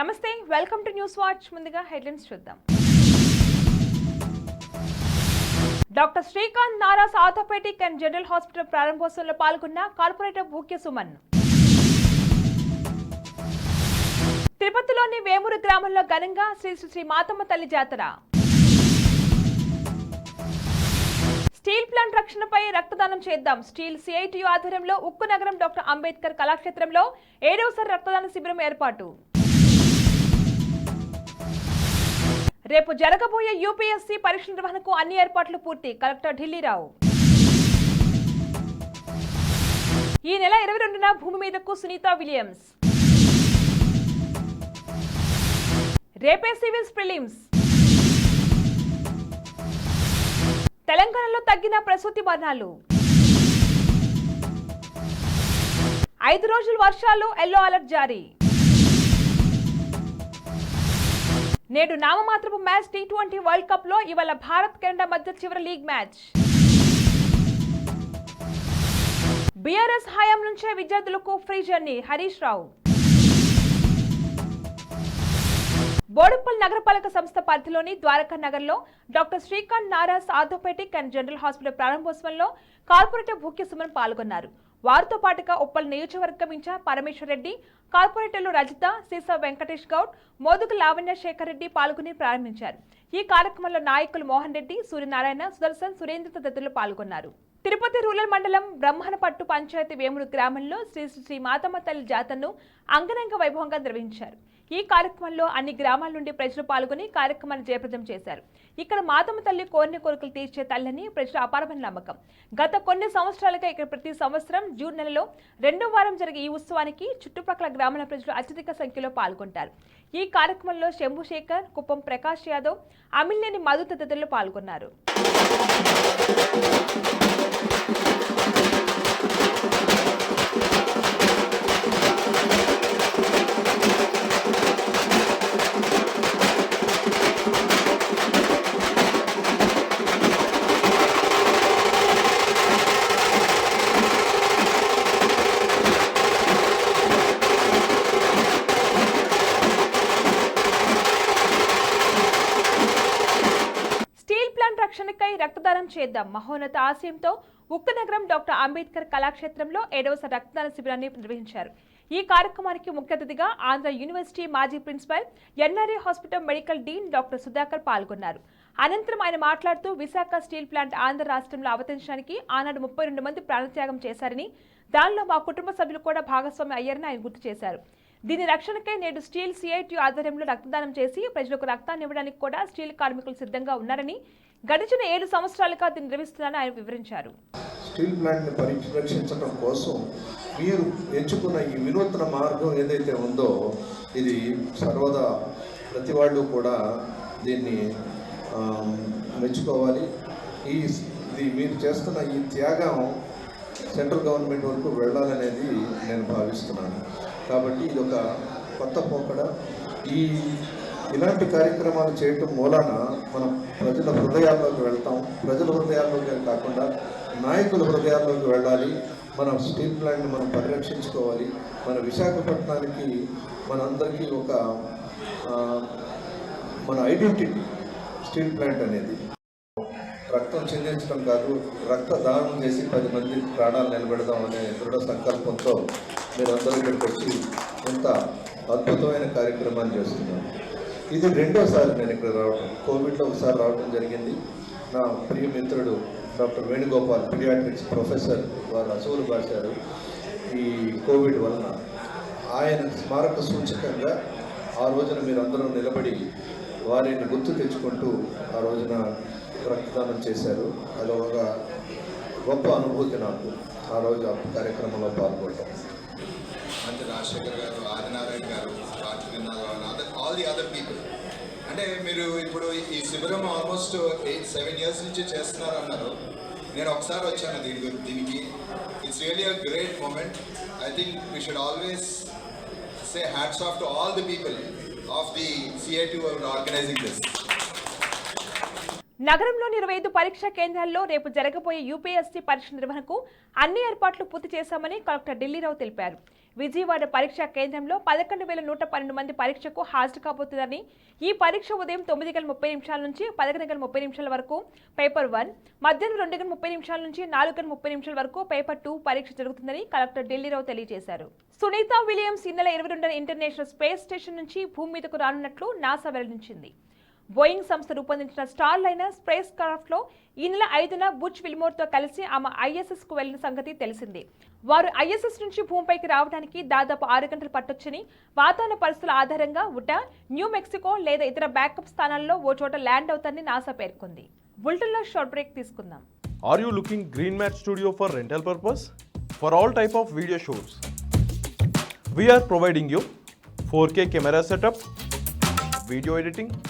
నమస్తే welcome to news watch ముందుగా headlines చూద్దాం. Doctor Srikanth Naras orthopaedic and general hospital ప్రారంభోత్సవంలో పాల్గొన్న కార్పొరేటర్ భూక్య సుమన్. తిరుపతిలోని వేమూరు గ్రామంలో ఘనంగా శ్రీ శ్రీ శ్రీ మాతమ్మ తల్లి జాతర. స్టీల్ ప్లాంట్ రక్షణపై రక్తదానం చేద్దాం. స్టీల్ సిఐటియు ఆధ్వర్యంలో ఉక్కు నగరం డాక్టర్ అంబేద్కర్ కళాక్షేత్రంలో ఏడవసారి రక్తదాన శిబిరం ఏర్పాటు. రేపు జరగబోయే యూపీఎస్సీ పరీక్ష నిర్వహణకు అన్ని ఏర్పాట్లు పూర్తి. కలెక్టర్ ఢిల్లీరావు. ఈ నెల ఇరవై రెండున భూమి మీదకు సునీత విలియమ్స్. రేపే సివిల్స్ ప్రిలిమ్స్. తెలంగాణలో తగ్గిన ప్రసూతి మరణాలు. ఐదు రోజులు వర్షాలు ఎల్లో అలర్ట్ జారీ. నేడు నామమాత్రపు మ్యాచ్ టీ ట్వంటీ వరల్డ్ కప్లో ఇవాళ భారత్ కెనడా మధ్య చివరి లీగ్ మ్యాచ్. బీఆర్ఎస్ హయాం నుంచే విద్యార్థులకు ఫ్రీ జర్నీ హరీష్ రావు. బోడుప్పల్ నగరపాలక సంస్థ పరిధిలోని ద్వారకా నగర్లో doctor Srikanth Naras orthopaedic and general hospital ప్రారంభోత్సవంలో corporator Bhukya Suman పాల్గొన్నారు. వారితో పాటుగా ఉప్పల్ నియోజకవర్గం ఇన్ఛార్జ్ పరమేశ్వర్ రెడ్డి కార్పొరేటర్లు రజిత సీసా వెంకటేష్ గౌడ్ మోదుగు లావణ్య శేఖర్ రెడ్డి పాల్గొని ప్రారంభించారు. ఈ కార్యక్రమంలో నాయకులు మోహన్ రెడ్డి సూర్యనారాయణ సుదర్శన్ సురేంద్ర తదితరులు పాల్గొన్నారు. తిరుపతి రూరల్ మండలం బ్రహ్మణపట్టు పంచాయతీ వేముడు గ్రామంలో శ్రీ శ్రీ మాతమ్మ తల్లి జాతరను అంగరంగ వైభవంగా నిర్వహించారు. ఈ కార్యక్రమంలో అన్ని గ్రామాల నుండి ప్రజలు పాల్గొని కార్యక్రమాన్ని జయప్రదం చేశారు. ఇక్కడ మాతమ్మ తల్లి కోరిన కోరికలు తీర్చే తల్లని ప్రజల అపారమైన నమ్మకం. గత కొన్ని సంవత్సరాలుగా ఇక్కడ ప్రతి సంవత్సరం జూన్ నెలలో రెండో వారం జరిగే ఈ ఉత్సవానికి చుట్టుపక్కల గ్రామాల ప్రజలు అత్యధిక సంఖ్యలో పాల్గొంటారు. ఈ కార్యక్రమంలో శంభుశేఖర్ కుప్పం ప్రకాష్ యాదవ్ అమిల్నేని మధు తదితరులు పాల్గొన్నారు. చేద్దాం. మహోన్నత ఆశయంతో ఉక్కు నగరం డాక్టర్ అంబేద్కర్ కళాక్షేత్రంలో ఏడవస రక్తదాన శిబిరాన్ని నిర్వహించారు. ఈ కార్యక్రమానికి ముఖ్య అతిథిగా ఆంధ్ర యూనివర్సిటీ మాజీ principal NRA hospital medical dean doctor Sudhakar పాల్గొన్నారు. అనంతరం ఆయన మాట్లాడుతూ విశాఖ స్టీల్ ప్లాంట్ ఆంధ్ర రాష్ట్రంలో అవతరించడానికి ఆనాడు ముప్పై రెండు మంది ప్రాణత్యాగం చేశారని దానిలో మా కుటుంబ సభ్యులు కూడా భాగస్వామి అయ్యారని ఆయన గుర్తు చేశారు. దీని రక్షణకై నేడు స్టీల్ సిఐటి ఆధ్వర్యంలో రక్తదానం చేసి ప్రజలకు రక్తాన్ని ఇవ్వడానికి కూడా స్టీల్ కార్మికులు సిద్ధంగా ఉన్నారని గడిచిన ఏడు సంవత్సరాలుగా దీన్ని నిర్వహిస్తున్నారని ఆయన వివరించారు. స్టీల్ ప్లాంట్ని పరిరక్షించడం కోసం మీరు ఎంచుకున్న ఈ వినూత్న మార్గం ఏదైతే ఉందో ఇది సర్వదా ప్రతి వాళ్ళు కూడా దీన్ని మెచ్చుకోవాలి. ఈ ఇది మీరు చేస్తున్న ఈ త్యాగం సెంట్రల్ గవర్నమెంట్ వరకు వెళ్ళాలనేది నేను భావిస్తున్నాను. కాబట్టి ఇది ఒక కొత్త పోకడ. ఈ ఇలాంటి కార్యక్రమాలు చేయటం మూలాన మనం ప్రజల హృదయాల్లోకి వెళ్తాం. ప్రజల హృదయాల్లోకి కాకుండా నాయకుల హృదయాల్లోకి వెళ్ళాలి. మన స్టీల్ ప్లాంట్ని మనం పరిరక్షించుకోవాలి. మన విశాఖపట్నానికి మనందరికీ ఒక మన ఐడెంటిటీ స్టీల్ ప్లాంట్ అనేది. రక్తం చెందించడం కాదు రక్త దానం చేసి పది మంది ప్రాణాలు నిలబెడదాం అనే దృఢ సంకల్పంతో మీరందరూ ఇక్కడికి వచ్చి ఇంత అద్భుతమైన కార్యక్రమాన్ని చేస్తున్నాను ఇది రెండోసారి నేను ఇక్కడ రావడం కోవిడ్లో ఒకసారి రావడం జరిగింది. నా ప్రియ మిత్రుడు డాక్టర్ వేణుగోపాల్ పీడియాట్రిక్స్ ప్రొఫెసర్ వారు అసూలు భాషారు ఈ కోవిడ్ వలన. ఆయన స్మారక సూచకంగా ఆ రోజున మీరందరూ నిలబడి వారిని గుర్తు తెచ్చుకుంటూ ఆ రోజున రక్తదానం చేశారు. అది ఒక గొప్ప అనుభూతి నాకు. ఆ రోజు ఆ కార్యక్రమంలో పాల్గొంటాం మంచి రాజశేఖర్ గారు ఆదినారాయణ గారు రాజకీయ ఆల్ ది అదర్ పీపుల్ అంటే మీరు ఇప్పుడు ఈ శిబిరం ఆల్మోస్ట్ ఎయిట్ సెవెన్ ఇయర్స్ నుంచి చేస్తున్నారు అన్నారు. నేను ఒకసారి వచ్చాను దీని గురించి దీనికి. It's really a great moment I think we should always say hats off to all the people of the CIT organising this నగరంలోని ఇరవై ఐదు పరీక్షా కేంద్రాల్లో రేపు జరగబోయే యూపీఎస్సీ పరీక్ష నిర్వహణకు అన్ని ఏర్పాట్లు పూర్తి చేశామని కలెక్టర్ ఢిల్లీరావు తెలిపారు. విజయవాడ పరీక్షా కేంద్రంలో పదకొండు వేల నూట పన్నెండు మంది పరీక్షకు హాజరు కాబోతుందని ఈ పరీక్ష ఉదయం తొమ్మిది గంటల ముప్పై నిమిషాల నుంచి పదకొండు గంటల ముప్పై నిమిషాల వరకు పేపర్ వన్ మధ్యాహ్నం రెండు గంటల ముప్పై నిమిషాల నుంచి నాలుగు గంటల ముప్పై నిమిషాల వరకు పేపర్ టూ పరీక్ష జరుగుతుందని కలెక్టర్ ఢిల్లీరావు తెలియజేశారు. సునీత విలియమ్స్ ఈ నెల ఇరవై రెండున ఇంటర్నేషనల్ స్పేస్ స్టేషన్ నుంచి భూమి మీదకు రానున్నట్లు నాసా వెల్లడించింది. బోయింగ్ సంస్థ రూపొందించిన స్టార్ లైనర్ స్పేస్ క్రాఫ్ట్లో ఈ నెల ఐదున బుచ్ విల్మోర్తో కలిసి ఆమె ఐఎస్ఎస్కు వెళ్ళిన సంగతి తెలిసిందే. వారు ఐఎస్ఎస్ నుంచి భూమిపైకి రావడానికి దాదాపు ఆరు గంటలు పట్టొచ్చని వాతావరణ పరిస్థితుల ఆధారంగా ఉటా న్యూ మెక్సికో లేదా ఇతర బ్యాకప్ స్థానాల్లో ఓ చోట ల్యాండ్ అవుతారని నాసా పేర్కొంది. బుల్టన్లో షార్ట్ బ్రేక్ తీసుకుందాం. Are you looking green Mat studio for rental purpose for all type of video shoots. We are providing you 4K camera setup, video editing, V-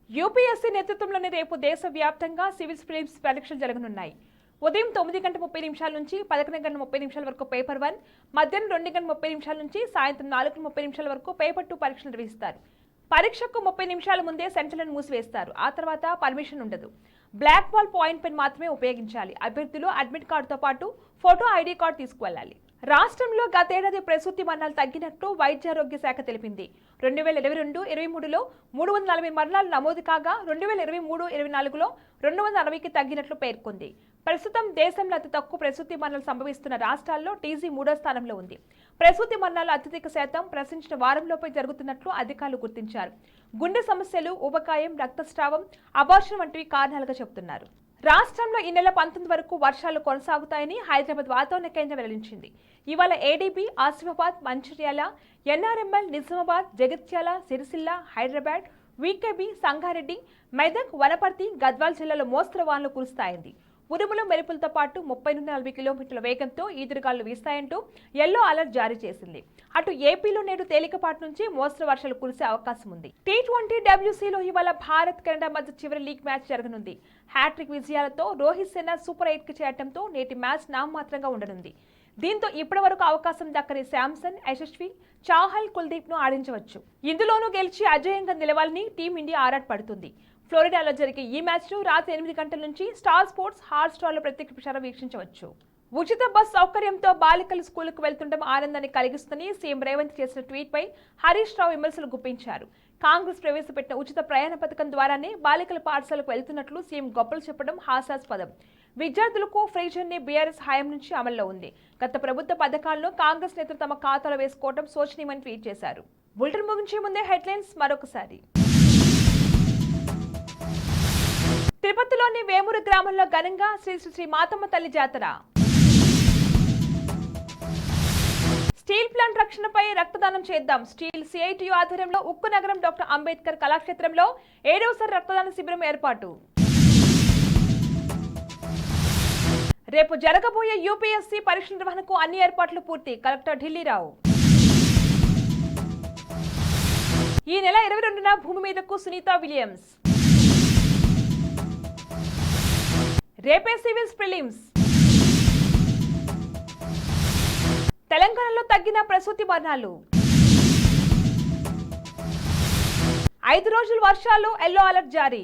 UPSC నేతృత్వంలోని రేపు దేశవ్యాప్తంగా civils films పరీక్షలు జరగనున్నాయి. ఉదయం తొమ్మిది గంట ముప్పై నిమిషాల నుంచి పదకొండు గంటల ముప్పై నిమిషాల వరకు పేపర్ వన్ మధ్యాహ్నం రెండు గంటల ముప్పై నిమిషాల నుంచి సాయంత్రం నాలుగు ముప్పై నిమిషాల వరకు పేపర్ టూ పరీక్షలు నిర్వహిస్తారు. పరీక్షకు ముప్పై నిమిషాల ముందే సెంటర్లను మూసివేస్తారు. ఆ తర్వాత పర్మిషన్ ఉండదు. బ్లాక్ బాల్ పాయింట్ పెన్ మాత్రమే ఉపయోగించాలి. అభ్యర్థులు అడ్మిట్ కార్డుతో పాటు ఫోటో ఐడి కార్డు తీసుకువెళ్ళాలి. రాష్ట్రంలో గతేడాది ప్రసూతి మరణాలు తగ్గినట్టు వైద్యారోగ్య శాఖ తెలిపింది. రెండు వేల ఇరవై రెండు ఇరవై మూడులో మూడు వందల నలభై మరణాలు నమోదు కాగా రెండు వేల ఇరవై మూడు ఇరవై నాలుగులో రెండు వందల అరవైకి తగ్గినట్లు పేర్కొంది. ప్రస్తుతం దేశంలో అతి తక్కువ ప్రసూతి మరణాలు సంభవిస్తున్న రాష్ట్రాల్లో టీజీ మూడో స్థానంలో ఉంది. ప్రసూతి మరణాలు అత్యధిక శాతం ప్రశ్నించిన వారంలోపై జరుగుతున్నట్లు అధికారులు గుర్తించారు. గుండె సమస్యలు ఊబకాయం రక్తస్రావం అబార్షన్ వంటివి కారణాలుగా చెబుతున్నారు. రాష్ట్రంలో ఈ నెల పంతొమ్మిది వరకు వర్షాలు కొనసాగుతాయని హైదరాబాద్ వాతావరణ కేంద్రం వెల్లడించింది. ఇవాళ ADB Asifabad Mancherial NRML Nizamabad Jagtial Sircilla Hyderabad VKB Sangareddy Medak Wanaparthy Gadwal జిల్లాలో మోస్తరు వానలు కురుస్తాయంది ఉరుములు మెరుపులతో పాటు ముప్పై నుండి నలభై కిలోమీటర్ల వేగంతో ఈదురుగాలు వీస్తాయంటూ ఎల్లో అలర్ట్ జారీ చేసింది. అటు ఏపీలో నేడు తేలికపాటి నుంచి మోస్తరు వర్షాలు కురిసే అవకాశం ఉంది. టీ ట్వంటీ డబ్ల్యూసీలో ఇవాళ భారత్ కెనడా మధ్య చివరి లీగ్ మ్యాచ్ జరగనుంది. హ్యాట్రిక్ విజయాలతో రోహిత్ శర్మ సూపర్ ఎయిట్కి చేరటంతో నేటి మ్యాచ్ నామమాత్రంగా ఉండనుంది. దీంతో ఇప్పటి వరకు అవకాశం దక్కని శాంసన్ యశస్వి చాహల్ కుల్దీప్ను ఆడించవచ్చు. ఇందులోనూ గెలిచి అజేయంగా నిలవాలని టీమిండియా ఆరాటపడుతుంది. ఫ్లోరిడాలో జరిగే ఈ మ్యాచ్ను రాత్రి ఎనిమిది గంటల నుంచి స్టార్ స్పోర్ట్స్ హాట్ స్టార్లో ప్రత్యేక ప్రసారం వీక్షించవచ్చు. ఉచిత బస్ సౌకర్యంతో బాలికలు స్కూలుకు వెళ్తుండడం ఆనందాన్ని కలిగిస్తుందని సీఎం రేవంత్ చేసిన ట్వీట్పై హరీష్ రావు విమర్శలు గుప్పించారు. కాంగ్రెస్ ప్రవేశపెట్టిన ఉచిత ప్రయాణ పథకం ద్వారానే బాలికల పాఠశాలకు వెళ్తున్నట్లు సీఎం గొప్పలు చెప్పడం హాస్యాస్పదం. విద్యార్థులకు ఫ్రీ జర్నీ బీఆర్ఎస్ హయాం నుంచి అమల్లో ఉంది. గత ప్రభుత్వ పథకాలను కాంగ్రెస్ నేతలు తమ ఖాతాలో వేసుకోవడం శోచనీయమని ట్వీట్ చేశారు. బులెటిన్ ముగించే ముందే హెడ్లైన్స్ మరొకసారి. తిరుపతిలోని వేమూరు గ్రామంలో ఘనంగా శ్రీ శ్రీ శ్రీ మాతమ్మ తల్లి జాతర. స్టీల్ ప్లాంట్ రక్షణపై రక్తదానం చేద్దాం. స్టీల్ సిఐటియు ఆధ్వర్యంలో ఉక్కు నగరం డాక్టర్ అంబేద్కర్ కళాక్షేత్రంలో ఏడవసారి రక్తదాన శిబిరం ఏర్పాటు. రేపు జరగబోయే యూపీఎస్సీ పరీక్ష నిర్వహణకు అన్ని ఏర్పాట్లు పూర్తి. కలెక్టర్ ఢిల్లీరావు. ఈ నెల ఇరవై రెండున భూమి మీదకు సునీత విలియమ్స్. రేపే సివిల్స్ ప్రిలిమ్స్. తెలంగాణలో తగ్గిన ప్రసూతి మరణాలు. ఐదు రోజులు వర్షాలు ఎల్లో అలర్ట్ జారీ.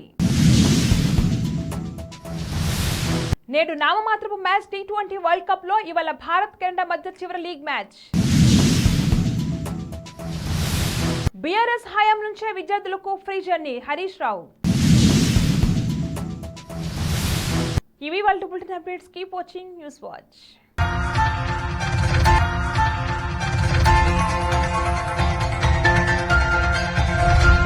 నేడు నామమాత్రపు మ్యాచ్ టీ ట్వంటీ వరల్డ్ కప్లో ఇవాళ భారత్ కెనడా మధ్య చివరి లీగ్ మ్యాచ్. బీఆర్ఎస్ హయాం నుంచే విద్యార్థులకు ఫ్రీ జర్నీ హరీష్ రావు. ఇవి వాళ్ళు bulletin updates. Keep watching news watch. うん。